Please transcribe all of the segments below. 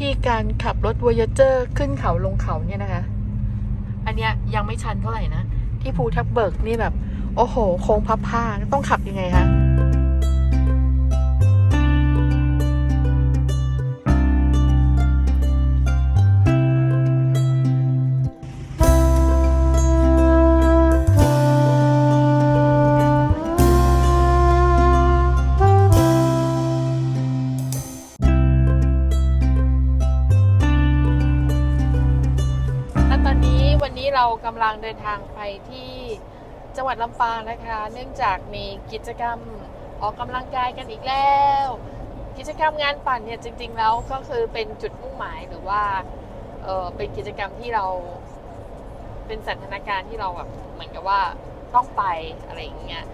ธีการขับรถ Voyager ขึ้นเขาลงเขาเนี่ยนะคะ อันเนี้ยยังไม่ชันเท่าไหร่นะ ที่ภูทับเบิกนี่แบบ โอ้โห โค้งพับผ้าต้องขับยังไงคะ กำลังเดินทางไปที่จังหวัดลำปางนะคะ เนื่องจากมีกิจกรรมออกกำลังกายกันอีกแล้ว กิจกรรมงานปั่นเนี่ยจริง ๆ แล้วก็คือเป็นจุดมุ่งหมายหรือว่าเออเป็นกิจกรรมที่เรา เป็นสันทนาการที่เราแบบเหมือนกับว่าต้องไปอะไรอย่างเงี้ย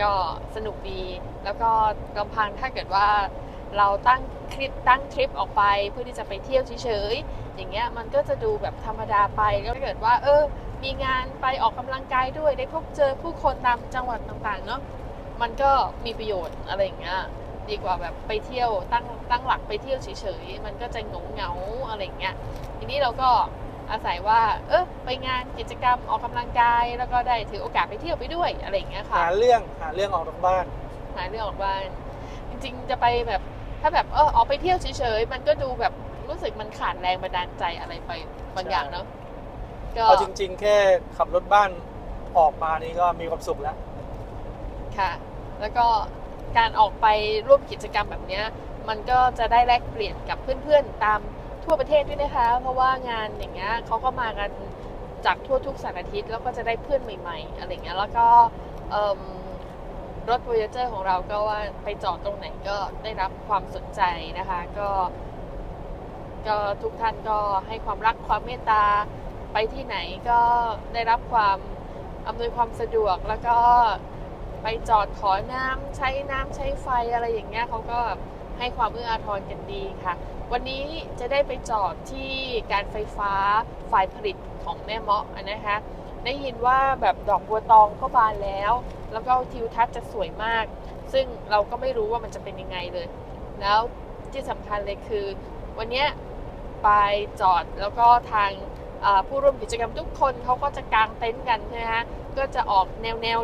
ก็สนุกดี แล้วก็ลำพังถ้าเกิดว่าเราตั้งคลิปตั้งทริปออกไปเพื่อที่จะไปเที่ยวเฉยๆอย่างเงี้ยมันก็จะดูแบบธรรมดาไปแล้วถ้าเกิดว่า เออ มีงานไปออกกำลังกายด้วยได้พบเจอผู้คนตามจังหวัดต่างๆเนาะมันก็มีประโยชน์อะไรอย่างเงี้ยดีกว่าแบบไปเที่ยวตั้งตั้งหลักไปเที่ยวเฉยๆมันก็จะงงเงาๆอะไรอย่างเงี้ยทีนี้เราก็อาศัยว่า เออไปงานกิจกรรมออกกำลังกายแล้วก็ได้ถือโอกาสไปเที่ยวไปด้วยอะไรอย่างเงี้ยค่ะหาเรื่องหาเรื่องออกจากบ้านหาเรื่องออกบ้าน จริงๆจะไปแบบถ้าแบบเออออกไปเที่ยวเฉยๆมันก็ดูแบบรู้สึกมันขาดแรงบันดาลใจอะไรไปบางอย่างเนาะ ก็เอาจริง ๆ แค่ขับรถบ้านออกมานี่ก็มีความสุขแล้ว ค่ะ แล้วก็การออกไปร่วมกิจกรรมแบบเนี้ย มันก็จะได้แลกเปลี่ยนกับเพื่อนๆตามทั่วประเทศด้วยนะคะ เพราะว่างานอย่างเงี้ยเขาก็มากันจากทั่วทุกสารทิศแล้วก็จะได้เพื่อนใหม่ ๆ อะไรเงี้ยแล้วก็เอิ่มรถ Voyager ของเราก็ว่าไปจอดตรงไหนก็ได้รับความสนใจนะคะ ก็ ก็ทุกท่านก็ให้ความรักความเมตตา ไปที่ไหนก็ได้รับความอำนวยความสะดวกแล้วก็ไปจอดขอน้ำใช้น้ำใช้ไฟอะไรอย่างเงี้ยเขาก็ให้ความเอื้ออาทรกันดีค่ะ วันนี้จะได้ไปจอดที่การไฟฟ้าฝ่ายผลิตของแม่เมาะนะคะ ได้ยินว่าแบบดอกบัวตองก็บานแล้ว แล้วก็ทิวทัศน์จะสวยมาก ซึ่งเราก็ไม่รู้ว่ามันจะเป็นยังไงเลย แล้วที่สำคัญเลยคือ วันนี้ไปจอดแล้วก็ทาง ผู้ร่วมกิจกรรมทุกคนเขาก็จะกางเต็นท์กันใช่ไหมฮะก็จะออกแนวแนว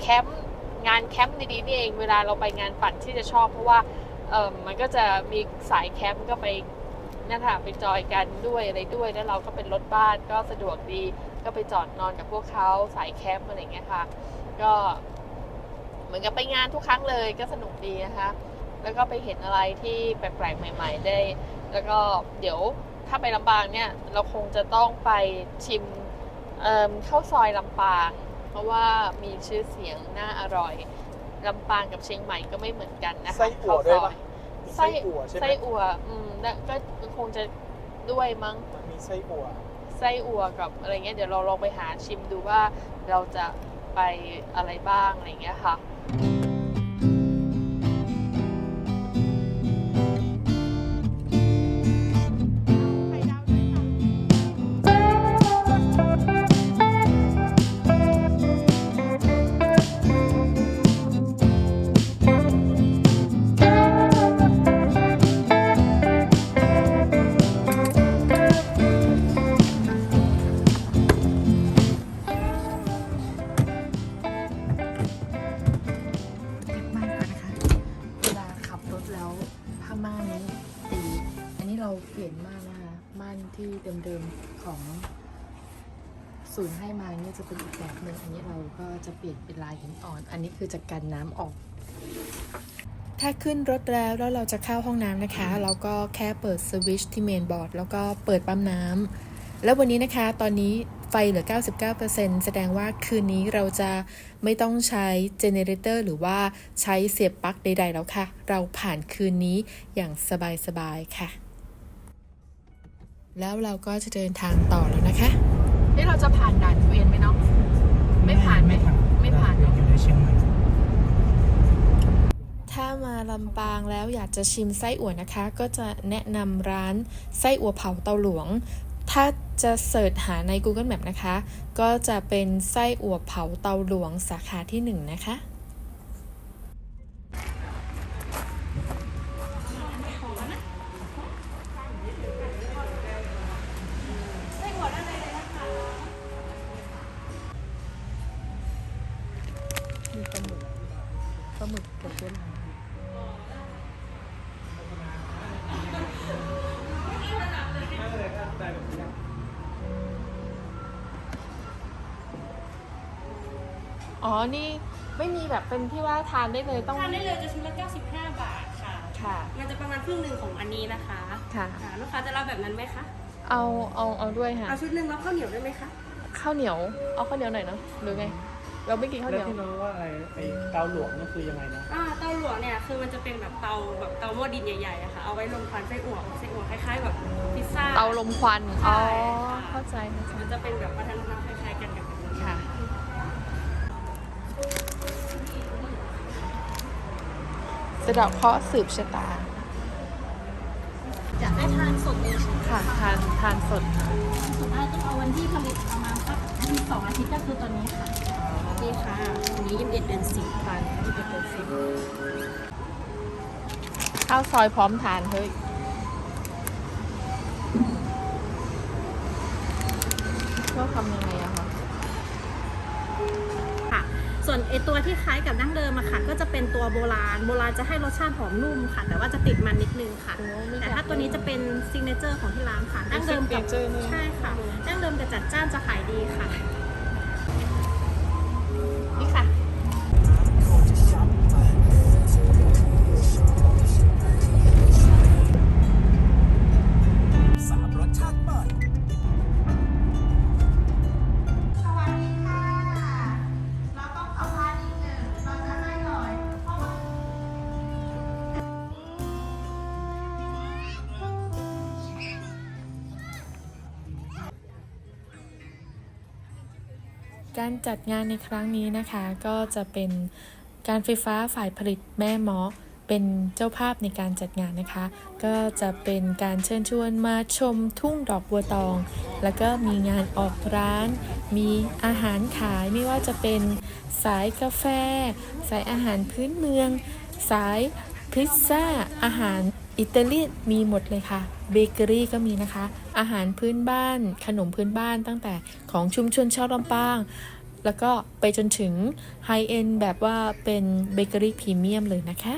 แคมป์งานแคมป์ดีๆนี่เองเวลาเราไปงานปั่นที่จะชอบ เพราะว่าเออมันก็จะมีสายแคมป์ก็ไปนั่นค่ะไปจอยกันด้วยอะไรด้วยแล้วเราก็เป็นรถบ้านก็สะดวกดีก็ไปจอดนอนกับพวกเขาสายแคมป์อะไรเงี้ยค่ะ ก็เหมือนกับไปงานทุกครั้งเลยก็สนุกดีนะคะ แล้วก็ไปเห็นอะไรที่แปลกๆใหม่ ๆ ได้ แล้วก็เดี๋ยว ถ้าไปลำปางเนี่ย เราคงจะต้องไปชิมเอิ่มข้าวซอยลำปาง เพราะว่ามีชื่อเสียงน่าอร่อยลำปางกับเชียงใหม่ก็ไม่เหมือนกันนะคะไส้อั่วด้วยปะข้าวซอยมีไส้อั่วใช่ไหมไส้อั่วอืมแล้วก็คงจะด้วยมั้งมันมีไส้อั่วไส้อั่วกับอะไรเงี้ยเดี๋ยวเราลองไปหาชิมดูว่าเราจะไปอะไรบ้างอะไรเงี้ยค่ะ ก็จะเปลี่ยนเป็นลายหินอ่อน อันนี้คือจะกันน้ำออก ถ้าขึ้นรถแล้วแล้วเราจะเข้าห้องน้ำนะคะ เราก็แค่เปิดสวิตชที่เมนบอร์ดแล้วก็เปิดปั๊มน้ำแล้ววันนี้นะคะ ตอนนี้ไฟเหลือ 99%แสดงว่าคืนนี้เราจะไม่ต้องใช้เจเนเรเตอร์หรือว่าใช้เสียบปลั๊กใด ๆ แล้วค่ะ เราผ่านคืนนี้อย่างสบาย ๆ ค่ะ แล้วเราก็จะเดินทางต่อแล้วนะคะนี่เราจะผ่านด่านเกวียนไหมเนาะ ไม่ผ่านไหมไม่ผ่านอยู่ในเชียงใหม่ถ้ามาลำปางแล้วอยากจะชิมไส้อั่วนะคะ ก็จะแนะนำร้านไส้อั่วเผาเตาหลวง ถ้าจะเสิร์ชหาใน Google Map นะคะ ก็จะเป็นไส้อั่วเผาเตาหลวงสาขาที่หนึ่งนะคะ อ๋อ นี่ไม่มีแบบเป็นที่ว่าทานได้เลยต้อง ทานได้เลยจะชุดละ95 บาทค่ะ ค่ะ มันจะประมาณครึ่งหนึ่งของอันนี้นะคะค่ะค่ะลูกค้าจะรับแบบนั้นไหมคะ เอาเอาเอาด้วยค่ะ เอาชุดหนึ่งรับข้าวเหนียวด้วยไหมคะ ข้าวเหนียว เอาข้าวเหนียวหน่อยเนาะ หรือไง เราไม่กินข้าวเหแล้นียววที่น้องว่าอะไรไอ้เตาหลวงนั่นคือยังไงนะ อ่าเตาหลวงเนี่ยคือมันจะเป็นแบบเตาแบบเตาหม้อดินใหญ่ๆอะค่ะ เอาไว้ลมควันไส้อั่วไส้อั่วคล้ายๆแบบพิซซ่า เตาลมควันใช่อ๋อค่ะ เข้าใจเข้าใจ มันจะเป็นแบบวัฒนธรรมคล้ายๆกันกับแสะเดอกเคราะห์สืบชะตา จะได้ทานสดเลยใช่ไหมค่ะทานทานสดค่ะ สุดท้ายต้องเอาวันที่ผลิตประมาณสักอาทิตย์สองอาทิตย์ก็คือตัวนี้ค่ะ นี่ค่ะอันนี้ยี่สิบเอ็ดเดือนสิบทานที่เป็นตัวซิมข้าวซอยพร้อมทานเฮ้ยเราทำยังไงอะคะค่ะ ส่วนไอตัวที่คล้ายกับดั้งเดิมอะค่ะ ก็จะเป็นตัวโบราณ โบราณจะให้รสชาติหอมนุ่มค่ะ แต่ว่าจะติดมันนิดนึงค่ะโอ้ไม่แต่อยากถ้าตัวนี้จะเป็นซิงเนเจอร์ของที่ร้านค่ะ ดั้งเดิมกับ signature เลย ใช่ค่ะ ดั้งเดิมกับจัดจ้านจะขายดีค่ะ การจัดงานในครั้งนี้นะคะ ก็จะเป็นการไฟฟ้าฝ่ายผลิตแม่เมาะเป็นเจ้าภาพในการจัดงานนะคะ ก็จะเป็นการเชิญชวนมาชมทุ่งดอกบัวตอง แล้วก็มีงานออกร้าน มีอาหารขายไม่ว่าจะเป็นสายกาแฟ สายอาหารพื้นเมือง สายพิซซ่าอาหารอิตาเลียนมีหมดเลยค่ะ เบเกอรี่ก็มีนะคะ อาหารพื้นบ้าน ขนมพื้นบ้านตั้งแต่ของชุมชนชาวลำปาง แล้วก็ไปจนถึงไฮเอ็นแบบว่าเป็นเบเกอรี่พรีเมียมเลยนะคะ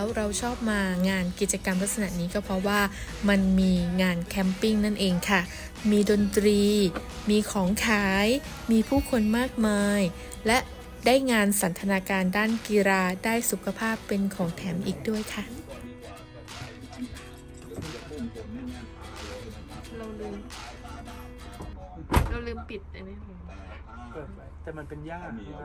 แล้วเราชอบมางานกิจกรรมลักษณะนี้ก็เพราะว่ามันมีงานแคมปิ้งนั่นเองค่ะ มีดนตรี มีของขาย มีผู้คนมากมาย และได้งานสันทนาการด้านกีฬาได้สุขภาพเป็นของแถมอีกด้วยค่ะ เราลืม เราลืมปิดอันนี้ เปิดไว้แต่มันเป็นหญ้าใช่ไหม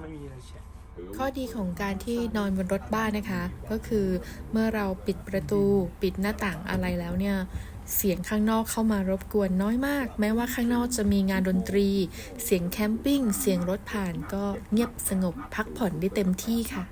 ไม่มีอะไรแฉะ ข้อดีของการที่นอนบนรถบ้านนะคะ ก็คือเมื่อเราปิดประตูปิดหน้าต่างอะไรแล้วเนี่ยเสียงข้างนอกเข้ามารบกวนน้อยมาก แม้ว่าข้างนอกจะมีงานดนตรี เสียงแคมปิ้ง เสียงรถผ่านก็เงียบสงบพักผ่อนได้เต็มที่ค่ะ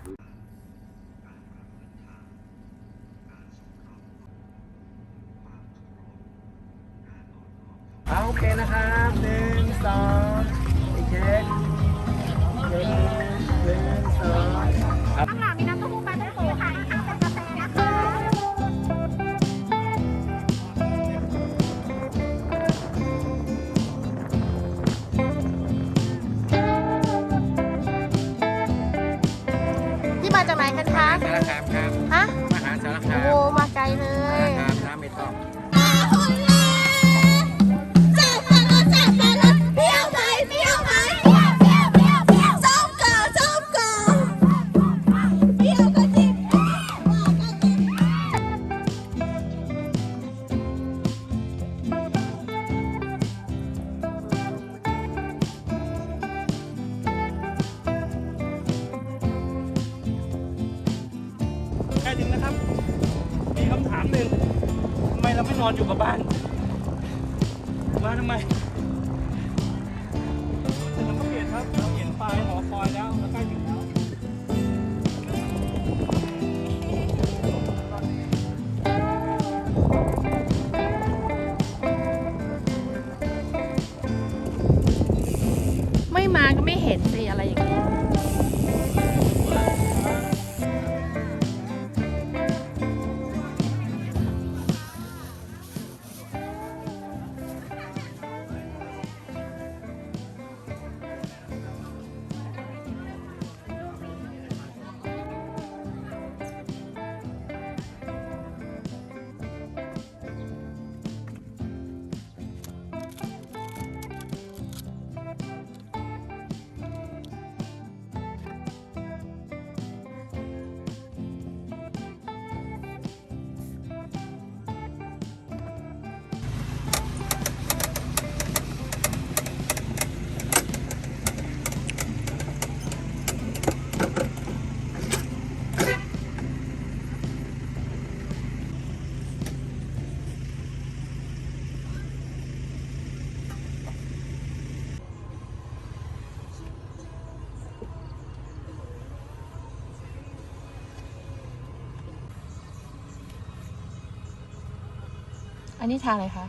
นนี้ทาอะไรคะ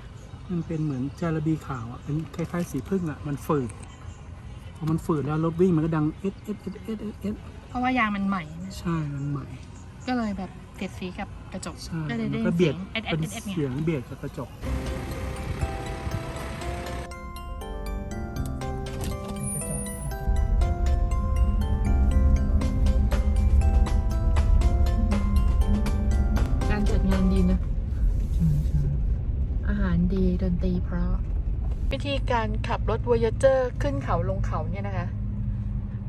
มันเป็นเหมือนจาระบีขาวอะเป็นคล้ายๆสีพึ่งอะ มันฝืดพอมันฝืดแล้วรถวิ่งมันก็ดังเอสเอสเอสเอสเอสเพราะว่ายางมันใหม่ใช่มันใหม่ ก็เลยแบบเก็ดสีกับกระจกใช่ก็เลยมัได้นก็เสีเบียยงดเอสเอเป็นสเอสเสีเนี่ยยงเบียดกับกระจก ขับรถ Voyager ขึ้นเขาลงเขาเนี่ยนะคะ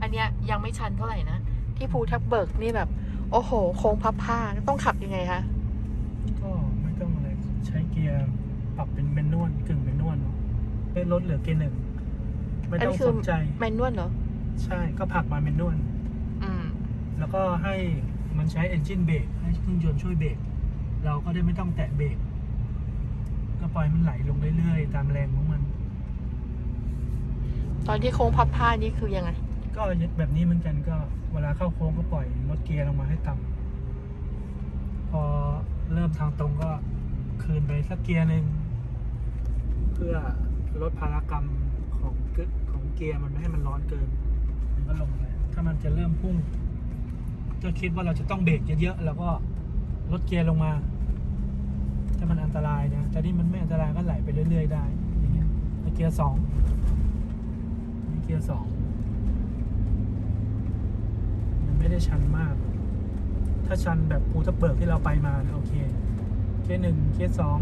อันเนี้ยยังไม่ชันเท่าไหร่นะ ที่ภูทับเบิกนี่แบบ โอ้โห โค้งพับผ้าต้องขับยังไงคะก็ไม่ต้องอะไรใช้เกียร์ปรับเป็นแมนนวลกึ่งแมนนวลเนาะได้รถเหลือเกียร์หนึ่งไม่อันต้อนี้งคือสนใจแมนนวลเหรอ ใช่ก็ผลักมาแมนนวลอืมแล้วก็ให้มันใช้ engine เบรกให้เครื่องยนต์ช่วยเบรกเราก็ได้ไม่ต้องแตะเบรกก็ปล่อยมันไหลลงเรื่อยๆ ตามแรงของมัน ตอนที่โค้งพับผ้านี่คือยังไง ก็แบบนี้เหมือนกันก็เวลาเข้าโค้งก็ปล่อยลดเกียร์ลงมาให้ต่ำพอเริ่มทางตรงก็คืนไปสักเกียร์หนึ่งเพื่อลดพารกรรมของกึกของเกียร์มันไม่ให้มันร้อนเกิน มันก็ลงไปถ้ามันจะเริ่มพุ่งก็คิดว่าเราจะต้องเบรกเยอะๆแล้วก็ลดเกียร์ลงมาถ้ามันอันตรายนะแต่นี่มันไม่อันตรายก็ไหลไปเรื่อยๆได้อย่างเงี้ยเกียร์สอง กียร์สองมันไม่ได้ชันมาก ถ้าชันแบบภูทับเบิกที่เราไปมานะโอเค เกียร์หนึ่งเกียร์สอง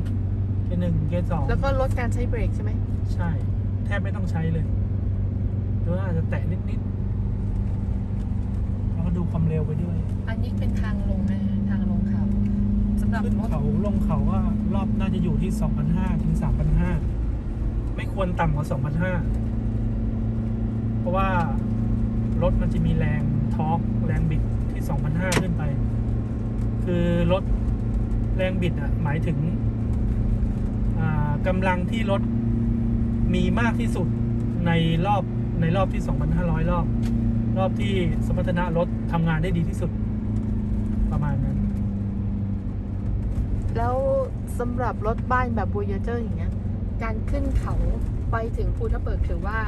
เกียร์หนึ่งเกียร์สองแล้วก็ลดการใช้เบรกใช่ไหมใช่ แทบไม่ต้องใช้เลยหรือว่าอาจจะแตะนิดๆแล้วก็ดูความเร็วไปด้วย อันนี้เป็นทางลงนะทางลงเขาสำหรับขึ้นรถเขาลงเขาก็รอบน่าจะอยู่ที่ 2,500 ถึง 3,500 ไม่ควรต่ำกว่า 2,500เพ ราะว่ารถมันจะมีแรงทอร์กแรงบิดที่ 2,500 ขึ้นไป คือรถแรงบิดอะหมายถึงกำลังที่รถมีมากที่สุดในรอบในรอบที่ 2,500 รอบ รอบที่สมรรถนะรถทำงานได้ดีที่สุดประมาณนั้น แล้วสำหรับรถบ้านแบบ Voyager อย่างเงี้ย การขึ้นเขาไปถึงภูทับเบิกถือว่า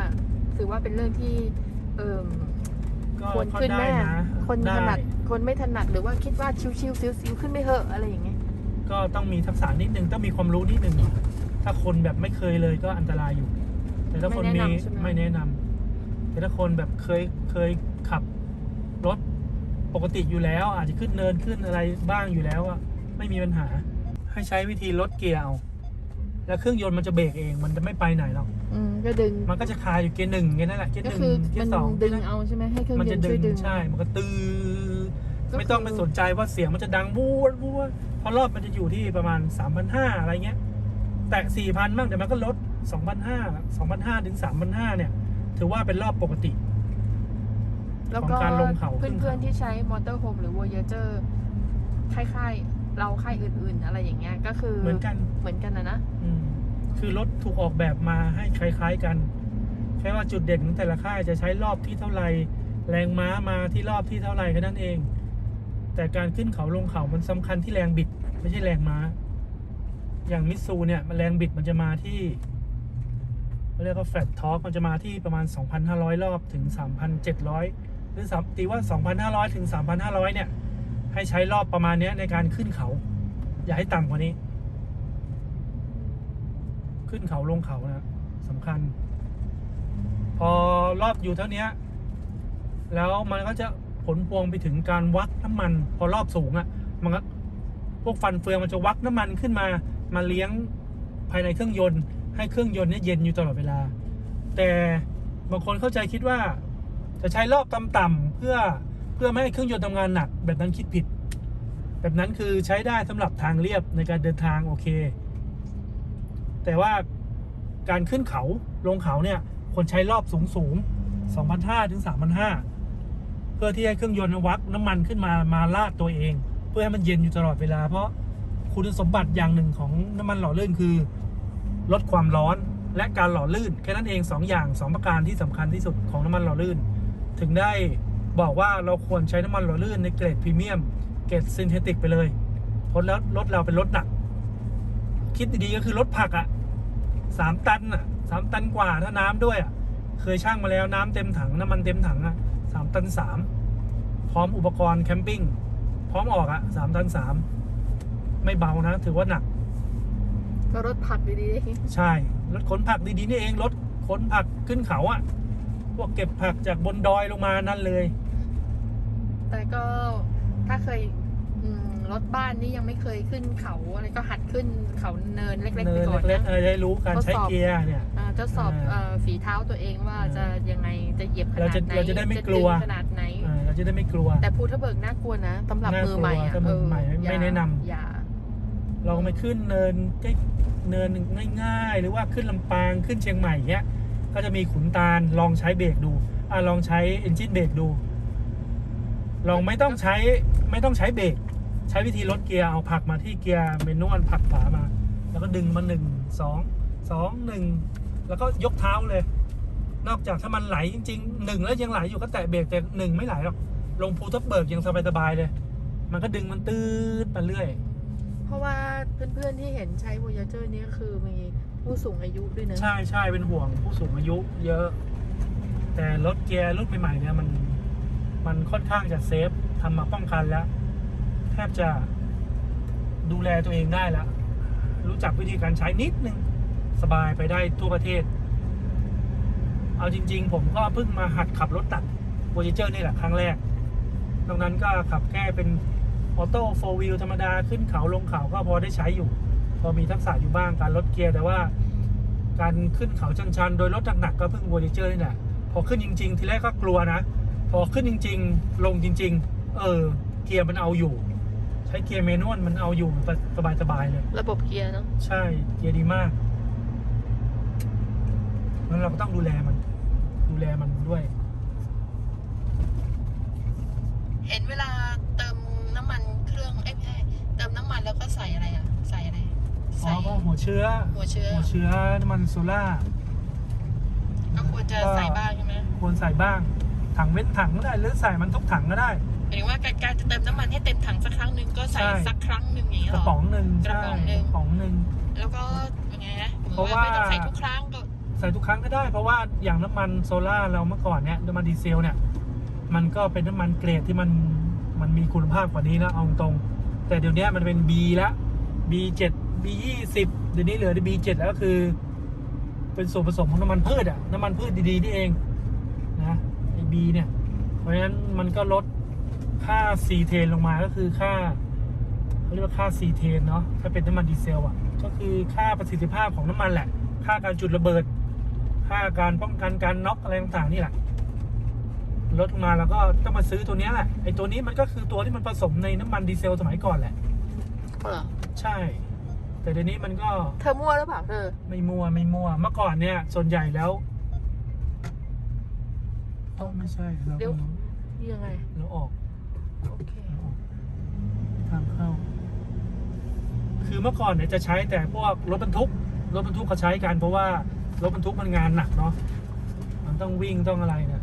ถือว่าเป็นเรื่องที่เอิ่มก็ควรก็ขึ้นได้แม่นะคนถนัดได้คนไม่ถนัดหรือว่าคิดว่าชิวๆซิวๆขึ้นไม่เหอะอะไรอย่างเงี้ยก็ต้องมีทักษะนิดนึงต้องมีความรู้นิดนึงถ้าคนแบบไม่เคยเลยก็อันตรายอยู่ แต่ถ้าคนไม่มีแนะนำใช่ไหมไม่แนะนำแต่ถ้าคนแบบเคยเคยขับรถปกติอยู่แล้ว อาจจะขึ้นเนินขึ้นอะไรบ้างอยู่แล้วอะไม่มีปัญหา ให้ใช้วิธีลดเกียร์เอา แล้วเครื่องยนต์มันจะเบรกเอง มันจะไม่ไปไหนหรอกอืมก็ดึง มันก็จะคาอยู่เกียร์หนึ่งแค่นั้นแหละเกียร์ก็หนึ่งคือเกียมันร์สองดึงเอาใช่ไหมให้เครื่องมันยจะนต์ดึช่วยงดึงใช่ มันก็ตื้อก็คือ ไม่ต้องไปสนใจว่าเสียงมันจะดังวูดวูดเพราะรอบมันจะอยู่ที่ประมาณ3,500อะไรเงี้ย แตะ4,000บ้างเดี๋ยวมันก็ลด2,500 2,500ถึง3,500เนี่ย ถือว่าเป็นรอบปกติ แล้วของก็การลงเขาขึ้นเขา เพื่อนๆที่ใช้มอเตอร์โฮมหรือ Voyager ค่ายๆเราค่ายอื่นๆ อะไรอย่างเงี้ยก็คือเหมือนกัน เหมือนกันนะนะ อืม คือรถถูกออกแบบมาให้คล้าย ๆกัน แค่ว่าจุดเด่นของแต่ละค่ายจะใช้รอบที่เท่าไหร่แรงม้ามาที่รอบที่เท่าไหร่แค่นั้นเอง แต่การขึ้นเขาลงเขามันสำคัญที่แรงบิด ไม่ใช่แรงม้า อย่างมิซูเนี่ยแรงบิดมันจะมาที่เรียกว่าแฟลตทอร์กมันจะมาที่ประมาณ 2,500 รอบถึง 3,700 หรือสามตีว่า 2,500 ถึง 3,500 เนี่ย ให้ใช้รอบประมาณนี้ในการขึ้นเขา อย่าให้ต่ำกว่านี้ ขึ้นเขาลงเขานะสำคัญ พอรอบอยู่เท่านี้แล้วมันก็จะผลพวงไปถึงการวักน้ำมัน พอรอบสูงอะ่ะ มันก็พวกฟันเฟืองมันจะวักน้ำมันขึ้นมา มาเลี้ยงภายในเครื่องยนต์ ให้เครื่องยนต์เนี่ยเย็นอยู่ตลอดเวลา แต่บางคนเข้าใจคิดว่า จะใช้รอบต่ำๆเพื่อเพื่อไม่ให้เครื่องยนต์ทำงานหนัก แบบนั้นคิดผิด แบบนั้นคือใช้ได้สำหรับทางเรียบในการเดินทางโอเค แต่ว่าการขึ้นเขาลงเขาเนี่ยคนใช้รอบสูงสูง2,500ถึง3,500 เพื่อที่ให้เครื่องยนต์วักน้ำมันขึ้นมามาลาดตัวเอง เพื่อให้มันเย็นอยู่ตลอดเวลา เพราะคุณสมบัติอย่างหนึ่งของน้ำมันหล่อลื่นคือ ลดความร้อนและการหล่อลื่น แค่นั้นเองสองอย่างสองประการที่สำคัญที่สุดของน้ำมันหล่อลื่น ถึงได้บอกว่าเราควรใช้น้ำมันหล่อลื่นในเกรดพรีเมียมเกรดซินเทติกไปเลยเพราะแล้วรถเราเป็นรถหนัก คคิดดีๆก็คือรถผักอะสามตันอะสามตันกว่าถ้าน้ำด้วยอะเคยช่างมาแล้วน้ำเต็มถังน้ำมันเต็มถังอะสามตันสามพร้อมอุปกรณ์แคมปิ้งพร้อมออกอะสามตันสามไม่เบานะ ถือว่าหนัก ก็รถผักดีใช่รถขนผักดีๆนี่เองรถขนผักขึ้นเขาอะพวกเก็บผักจากบนดอยลงมานั่นเลยๆแต่ก็ถ้าเคยอืม รถบ้านนี่ยังไม่เคยขึ้นเขาอะไรก็หัดขึ้นเขาเนินเล็กๆเนิไปนก่อนเล็กนะๆอะไรได้รู้การใช้ทดสอบเกียร์เนี่ยอ่าทดสอบอ่าเอ่อฝีเท้าตัวเองว่าอ่าจะยังไงจะเหยียบขนาเราดจะไหนเราจะได้ไม่ดึงกลัวขนาดไหนเออเราจะได้ไม่กลัว แต่ภูทับเบิกน่ากลัวนะสำหรับน่ากลัวมือใหม่อะถ้ามือใหม่ไม่อย่าไม่แนะนำอย่าลองไปขึ้นเนินใกล้เนินง่าย ๆ หรือว่าขึ้นลำปางขึ้นเชียงใหม่เงี้ยก็จะมีขุนตาลลองใช้เบรกดูอะลองใช้เอนจินเบรกดูลองไม่ต้องใช้ไม่ต้องใช้เบรก ใช้วิธีลดเกียร์เอาผลักมาที่เกียร์เมนวลผลักขวามา แล้วก็ดึงมาหนึ่งสองสองหนึ่งแล้วก็ยกเท้าเลย นอกจากถ้ามันไหลจริงๆหนึ่งแล้วยังไหลอยู่ก็แตะเบรกแต่หนึ่งไม่ไหลหรอกลงภูทับเบิกยังสบายๆเลย มันก็ดึงมันตืดมาเรื่อย เพราะว่าเพื่อนๆที่เห็นใช้ Voyager นี้ก็คือมีผู้สูงอายุด้วยนะใช่ใช่เป็นห่วงผู้สูงอายุ เยอะ แต่รถเกียร์รุ่นใหม่ๆเนี่ยมัน มันค่อนข้างจะเซฟทำมาป้องกันแล้วแท บจะดูแลตัวเองได้แล้วรู้จักวิธีการใช้นิดนึง สบายไปได้ทั่วประเทศ เอาจริง ๆ ผมก็เพิ่งมาหัดขับรถตัดโ o เจอร์นี่แหละครั้งแรกตรงนั้นก็ขับแค่เป็นออโต้โฟวิลธรรมดาขึ้นเขาลงเขาก็พอได้ใช้อยู่ พอมีทักษะอยู่บ้างการลดเกียร์แต่ว่า การขึ้นเขาชันๆ โดยรถหนักๆก็เพิ่งโ o เจอร์นี่แหละพอขึ้นจริง ๆ ทีแรกก็กลัวนะ พอขึ้นจริง ๆ ลงจริง ๆ เออ เกียร์มันเอาอยู่ ใช้เกียร์เมนวลมันเอาอยู่สบายๆเลย ระบบเกียร์เนาะใช่เกียร์ดีมากงั้นเราก็ต้องดูแลมัน ดูแลมันด้วย เห็นเวลาเติมน้ำมันเครื่องเอ้ยไม่ใช่เติมน้ำมันแล้วก็ใส่อะไรอะ ใส่อะไรอ๋อใส่ก็หัวเชื้อ หัวเชื้อหัวเชื้อน้ำมันโซล่าร์ก็ควรจะใส่บ้างใช่ไหมควรใส่บ้าง ถังเว้นถังก็ได้หรือใส่มันทุกถังก็ได้หมาย ถึงว่าการการจะเติมน้ำมันให้เต็มถังสักครั้งหนึ่งก็ใส่ใช่ สักครั้งหนึ่งอย่างเงี้ยกเหรระอ ป๋องหนึ่งกระใช่ป๋องหนึ่งกระป๋องหนึ่ง แล้วก็ยังไงนะเหมือนเพราะว่าว่า ไม่ต้องใส่ทุกครั้งก็ใส่ทุกครั้งก็ได้ เพราะว่าอย่างน้ำมันโซล่าร์เราเมื่อก่อนเนี่ยน้ำมันดีเซลเนี่ย มันก็เป็นน้ำมันเกรดที่มันมันมีคุณภาพกว่านี้นะเอาตรงๆแต่เดี๋ยวนี้มันเป็น B แล้ว B7 B20 เดี๋ยวนี้เหลือ B7 แล้วก็คือ เป็นส่วนผสมของน้ำมันพืชอะน้ำมันพืชดีๆนี่เองนะไอ B เนี่ย เพราะฉะนั้นมันก็ลด ค่าซีเทนลงมาก็คือค่าเขาเรียกว่าค่าซีเทนเนาะถ้าเป็นน้ำมันดีเซลอะก็คือค่าประสิทธิภาพของน้ำมันแหละ ค่าการจุดระเบิด ค่าการป้องกันการน็อกอะไรต่างๆนี่แหละลดลงมาแล้วก็ต้องมาซื้อตัวเนี้ยแหละไอ้ตัวนี้มันก็คือตัวที่มันผสมในน้ำมันดีเซลสมัยก่อนแหละเหรอใช่ แต่เดี๋ยวนี้มันก็เธอมั่วหรือเปล่าเธอไม่มั่วไม่มั่วเมื่อก่อนเนี่ย ส่วนใหญ่แล้วเอ้าไม่ใช่เราเดี๋ยวเรายังไงเราออก โอเค ทางเข้า คือเมื่อก่อนเนี่ยจะใช้แต่พวกรถบรรทุก รถบรรทุกเขาใช้กันเพราะว่ารถบรรทุกมันงานหนักเนาะ มันต้องวิ่งต้องอะไรเนี่ย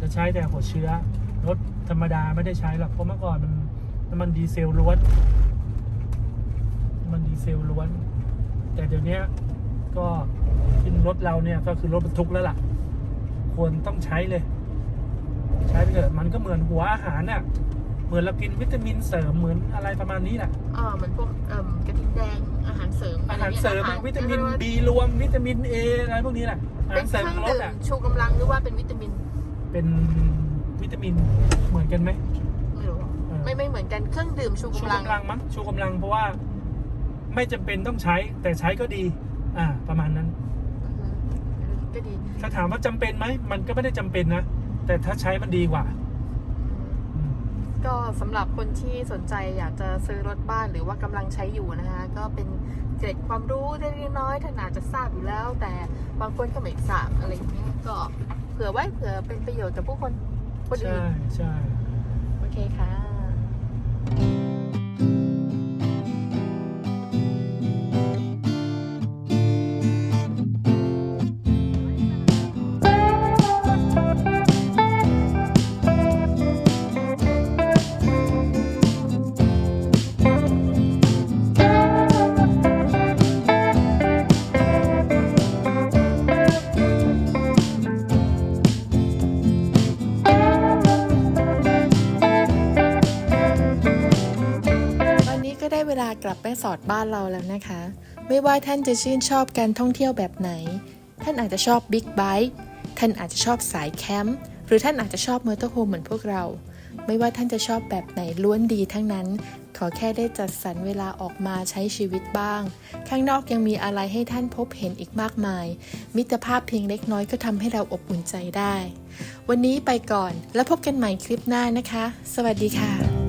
จะใช้แต่หัวเชื้อ รถธรรมดาไม่ได้ใช้หรอก เพราะเมื่อก่อนมันน้ำมันดีเซลล้วนน้ำมันดีเซลล้วน แต่เดี๋ยวนี้ก็ขึ้นรถเราเนี่ยก็คือรถบรรทุกแล้วล่ะ ควรต้องใช้เลย ใช้ไปเถอะมันก็เหมือนหัวอาหารน่ะเหมือนเรากินวิตามินเสริมเหมือนอะไรประมาณนี้แหละอ่าเหมือนพวกเอ่มกระทิงแดงอาหารเสริมอาหารเสริมอะอะไวิตามินเรียกว่บีรวมวิตามินเออะไรพวกนี้แหละอาเป็หานรเสริมเครื่องของรถดื่มอะชูกำลังหรือว่าเป็นวิตามิน เป็นวิตามินเหมือนกันไหมไม่รู้เออไม่ไม่เหมือนกันเครื่องดื่มชูชูกำลังกำลังมั้งชูกำลังเพราะว่า ไม่จำเป็นต้องใช้แต่ใช้ก็ดี อ่า ประมาณนั้นอือฮึก็ดีถ้าถามว่าจำเป็นไหมมันก็ไม่ได้จำเป็นนะ แต่ถ้าใช้มันดีกว่าอืมก็สำหรับคนที่สนใจอยากจะซื้อรถบ้านหรือว่ากำลังใช้อยู่นะคะก็เป็นเกร็ดความรู้เล็กๆน้อยๆท่านอาจจะทราบอยู่แล้ว แต่บางคนก็ไม่ทราบอะไรอย่างเงี้ยก็เผื่อไว้เผื่อเป็นประโยชน์กับผู้คนคนอื่ใช่นใช่โอเคค่ะ สอดบ้านเราแล้วนะคะ ไม่ว่าท่านจะชื่นชอบการท่องเที่ยวแบบไหน ท่านอาจจะชอบบิ๊กไบค์ท่านอาจจะชอบสายแคมป์หรือท่านอาจจะชอบมอเตอร์โฮมเหมือนพวกเรา ไม่ว่าท่านจะชอบแบบไหนล้วนดีทั้งนั้น ขอแค่ได้จัดสรรเวลาออกมาใช้ชีวิตบ้าง ข้างนอกยังมีอะไรให้ท่านพบเห็นอีกมากมาย มิตรภาพเพียงเล็กน้อยก็ทำให้เราอบอุ่นใจได้ วันนี้ไปก่อนแล้วพบกันใหม่คลิปหน้านะคะ สวัสดีค่ะ